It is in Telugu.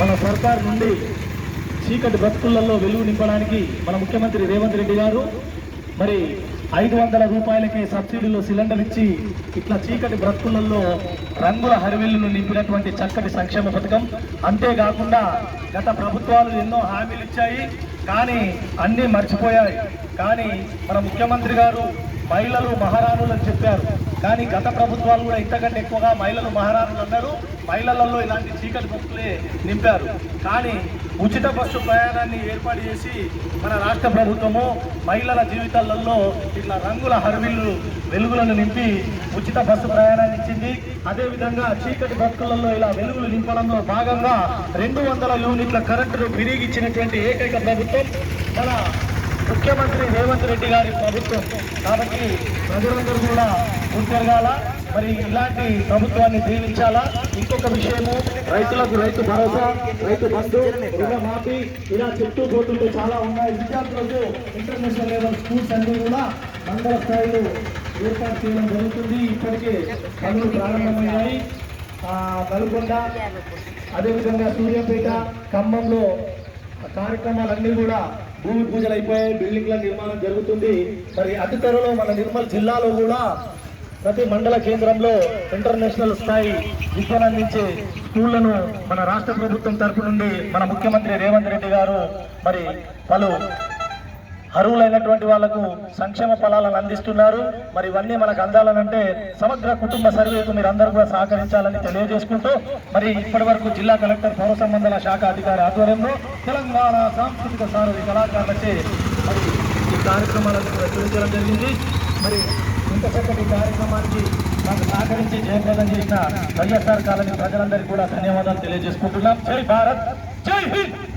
మన సర్కార్ నుండి చీకటి బ్రతుకులలో వెలుగు నింపడానికి మన ముఖ్యమంత్రి రేవంత్ రెడ్డి గారు మరి ఐదు వందల రూపాయలకే సబ్సిడీలో సిలిండర్ ఇచ్చి ఇట్లా చీకటి బ్రతుకులలో రంగుల హరివిల్లును నింపినటువంటి చక్కటి సంక్షేమ పథకం. అంతేకాకుండా గత ప్రభుత్వాలు ఎన్నో హామీలు ఇచ్చాయి కానీ అన్నీ మర్చిపోయాయి. కానీ మన ముఖ్యమంత్రి గారు మహిళలు మహారాణులు అని చెప్పారు. కానీ గత ప్రభుత్వాలు కూడా ఇంతకంటే ఎక్కువగా మహిళలు మహారాణులు అన్నారు మహిళలలో ఇలాంటి చీకటి బస్సులే నింపారు. కానీ ఉచిత బస్సు ప్రయాణాన్ని ఏర్పాటు చేసి మన రాష్ట్ర ప్రభుత్వము మహిళల జీవితాలలో ఇట్లా రంగుల హరివిల్లు వెలుగులను నింపి ఉచిత బస్సు ప్రయాణాన్ని ఇచ్చింది. అదేవిధంగా చీకటి బస్సులలో ఇలా వెలుగులు నింపడంలో భాగంగా రెండు వందల యూనిట్ల కరెంటును విరిగిచ్చినటువంటి ఏకైక ప్రభుత్వం మన ముఖ్యమంత్రి రేవంత్ రెడ్డి గారి ప్రభుత్వం. కాబట్టి ప్రజలందరూ కూడా ముందరగాల మరి ఇలాంటి ప్రభుత్వాన్ని దీవించాలా. ఇంకొక విషయము రైతులకు రైతు భరోసా రైతు బంధు రుణమాఫీ ఇలా చెప్తూ పోతుంటే చాలా ఉన్నాయి. విద్యార్థులకు ఇంటర్నేషనల్ లెవెల్ స్కూల్స్ అన్ని కూడా మండల స్థాయిలో ఏర్పాటు చేయడం జరుగుతుంది. ఇప్పటికే పనులు ప్రారంభమయ్యాయి. నల్గొండ అదేవిధంగా సూర్యాపేట ఖమ్మంలో కార్యక్రమాలన్నీ కూడా భూమి పూజలు అయిపోయాయి బిల్డింగ్ల నిర్మాణం జరుగుతుంది. మరి అతి త్వరలో మన నిర్మల్ జిల్లాలో కూడా ప్రతి మండల కేంద్రంలో ఇంటర్నేషనల్ స్థాయి విద్యను అందించే స్కూళ్ళను మన రాష్ట్ర ప్రభుత్వం తరపు నుండి మన ముఖ్యమంత్రి రేవంత్ రెడ్డి గారు మరి పలు అర్హులైనటువంటి వాళ్ళకు సంక్షేమ ఫలాలను అందిస్తున్నారు. మరి ఇవన్నీ మనకు అందాలనంటే సమగ్ర కుటుంబ సర్వేకు మీరు అందరూ కూడా సహకరించాలని తెలియజేసుకుంటూ మరి ఇప్పటి వరకు జిల్లా కలెక్టర్ పౌర సంబంధాల శాఖ అధికారి ఆధ్వర్యంలో తెలంగాణ సాంస్కృతిక సారథి కళాకారులచే మరి ఈ కార్యక్రమాలను ప్రచురించడం జరిగింది. మరి ఇంత చక్కటి కార్యక్రమానికి మాకు సహకరించి జయప్రదం చేసిన వైఎస్ఆర్ కాలనీ ప్రజలందరికీ కూడా ధన్యవాదాలు తెలియజేసుకుంటున్నాం. జై భారత్ జై హింద్!